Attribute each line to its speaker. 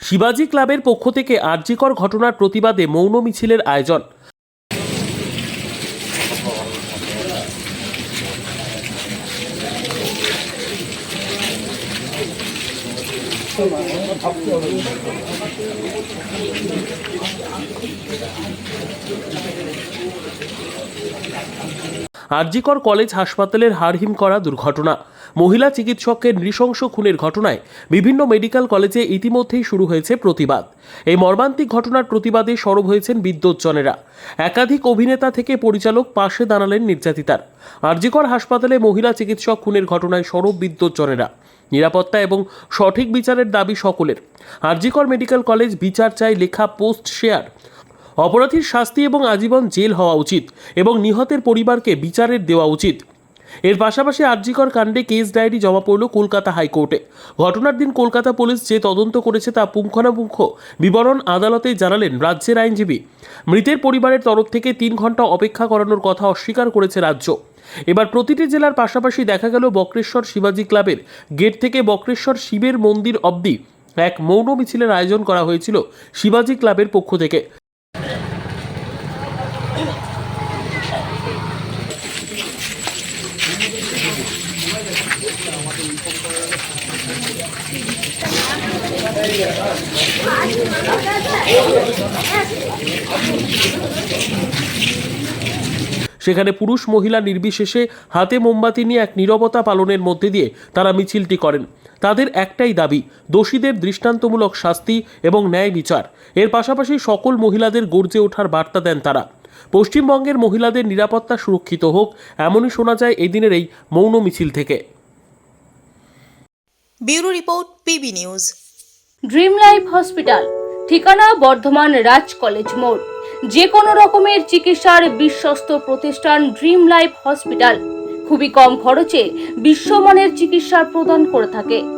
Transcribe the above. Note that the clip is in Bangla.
Speaker 1: শিবাজি ক্লাবের পক্ষ থেকে আর্যিকর ঘটনার প্রতিবাদে মৌন মিছিলের আয়োজন। আরজিকর কলেজ হাসপাতালের হারহিম করা দুর্ঘটনা। মহিলা চিকিৎসককে নৃশংস খুনের ঘটনায় বিভিন্ন মেডিকেল কলেজে ইতিমধ্যেই শুরু হয়েছে প্রতিবাদ। এই মর্মান্তিক ঘটনার প্রতিবাদে সরব হয়েছেন বিদ্যুৎজনেরা। একাধিক অভিনেতা থেকে পরিচালক পাশে দাঁড়ালেন নির্যাতিতার। আরজিকর হাসপাতালে মহিলা চিকিৎসক খুনের ঘটনায় সরব বিদ্যুৎজনেরা। নিরাপত্তা এবং সঠিক বিচারের দাবি সকলের। আরজিকর মেডিকেল কলেজ বিচার চাই লেখা পোস্ট শেয়ার। অপরাধীর শাস্তি এবং আজীবন জেল হওয়া উচিত এবং নিহতের পরিবারকে বিচারের দেওয়া উচিত। এর পাশাপাশি আরজিকর কাণ্ডে কেস ডায়েরি জমা পড়ল কলকাতা হাইকোর্টে। ঘটনার দিন কলকাতা পুলিশ যে তদন্ত করেছে তা পুঙ্খানুপুঙ্খ বিবরণ আদালতে জানালেন রাজ্যের আইনজীবী। মৃতের পরিবারের তরফ থেকে তিন ঘণ্টা অপেক্ষা করানোর কথা অস্বীকার করেছে রাজ্য। এবার প্রতিটি জেলার পাশাপাশি দেখা গেল বক্রেশ্বর শিবাজি ক্লাবের গেট থেকে বক্রেশ্বর শিবের মন্দির অবধি এক মৌন মিছিলের আয়োজন করা হয়েছিল শিবাজি ক্লাবের পক্ষ থেকে। সেখানে পুরুষ মহিলা নির্বিশেষে হাতে মোমবাতি নিয়ে এক নীরবতা পালনের মধ্যে দিয়ে তারা মিছিলটি করেন। তাদের একটাই দাবি, দোষীদের দৃষ্টান্তমূলক শাস্তি এবং ন্যায় বিচার। এর পাশাপাশি সকল মহিলাদের গর্জে ওঠার বার্তা দেন তারা। পশ্চিমবঙ্গের মহিলাদের নিরাপত্তা সুরক্ষিত হোক এমনই শোনা যায় এদিনের এই মৌন মিছিল থেকে।
Speaker 2: Bureau report PB news.
Speaker 3: Dream life hospital ঠিকানা বর্ধমান রাজ কলেজ মোড়। যে কোনো রকমের চিকিৎসার বিশ্বস্ত প্রতিষ্ঠান ড্রিম লাইফ হসপিটাল। খুবই কম খরচে বিশ্বমানের চিকিৎসা প্রদান করে থাকে।